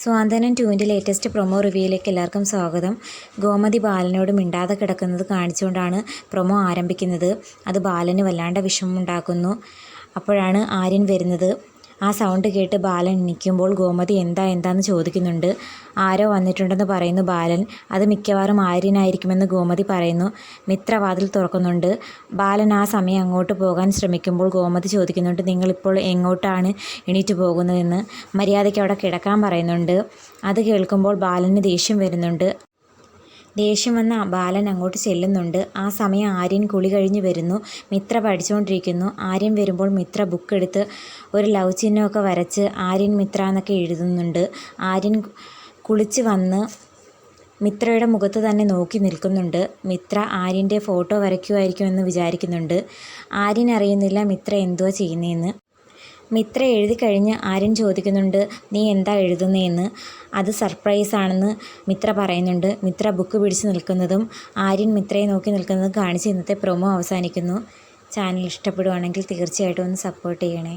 സ്വാന്തനം ടുവിന്റെ latest promo റിവ്യൂയിലേക്ക് എല്ലാവർക്കും സ്വാഗതം. ഗോമതി ബാലനോട് മിണ്ടാതെ കിടക്കുന്നത് കാണിച്ചുകൊണ്ടാണ് പ്രൊമോ ആരംഭിക്കുന്നത്. അത് ബാലന് വല്ലാണ്ട് വിഷമമുണ്ടാക്കുന്നു. അപ്പോഴാണ് ആര്യൻ വരുന്നത്. ആ സൗണ്ട് കേട്ട് ബാലൻ നിൽക്കുമ്പോൾ ഗോമതി എന്താ എന്താന്ന് ചോദിക്കുന്നുണ്ട്. ആരോ വന്നിട്ടുണ്ടെന്ന് പറയുന്നു ബാലൻ. അത് മിക്കവാറും ആര്യനായിരിക്കുമെന്ന് ഗോമതി പറയുന്നു. മിത്രവാതിൽ തുറക്കുന്നുണ്ട്. ബാലൻ ആ സമയം അങ്ങോട്ട് പോകാൻ ശ്രമിക്കുമ്പോൾ ഗോമതി ചോദിക്കുന്നുണ്ട് നിങ്ങളിപ്പോൾ എങ്ങോട്ടാണ് എണീറ്റ് പോകുന്നതെന്ന്? മര്യാദയ്ക്ക് അവിടെ കിടക്കാൻ പറയുന്നുണ്ട്. അത് കേൾക്കുമ്പോൾ ബാലന് ദേഷ്യം വരുന്നുണ്ട്. ദേഷ്യം വന്ന ബാലൻ അങ്ങോട്ട് ചെല്ലുന്നുണ്ട്. ആ സമയം ആര്യൻ കുളി കഴിഞ്ഞ് വരുന്നു. മിത്ര പഠിച്ചുകൊണ്ടിരിക്കുന്നു ആര്യൻ വരുമ്പോൾ മിത്ര ബുക്ക് എടുത്ത് ഒരു ലവ് ചിഹ്നമൊക്കെ വരച്ച് ആര്യൻ മിത്ര എന്നൊക്കെ എഴുതുന്നുണ്ട്. ആര്യൻ കുളിച്ച് വന്ന് മിത്രയുടെ മുഖത്ത് തന്നെ നോക്കി നിൽക്കുന്നുണ്ട്. മിത്ര ആര്യന്റെ ഫോട്ടോ വരയ്ക്കുമായിരിക്കുമെന്ന് വിചാരിക്കുന്നുണ്ട്. ആര്യൻ അറിയുന്നില്ല മിത്ര എന്തുവാ ചെയ്യുന്നതെന്ന് മിത്ര എഴുതി കഴിഞ്ഞ് ആര്യൻ ചോദിക്കുന്നുണ്ട് നീ എന്താ എഴുതുന്നതെന്ന് അത് സർപ്രൈസ് ആണെന്ന് മിത്ര പറയുന്നുണ്ട്. മിത്ര ബുക്ക് പിടിച്ച് നിൽക്കുന്നതും ആര്യൻ മിത്രയെ നോക്കി നിൽക്കുന്നതും കാണിച്ച് ഇന്നത്തെ പ്രൊമോ അവസാനിക്കുന്നു. ചാനൽ ഇഷ്ടപ്പെടുവാണെങ്കിൽ തീർച്ചയായിട്ടും ഒന്ന് സപ്പോർട്ട് ചെയ്യണേ.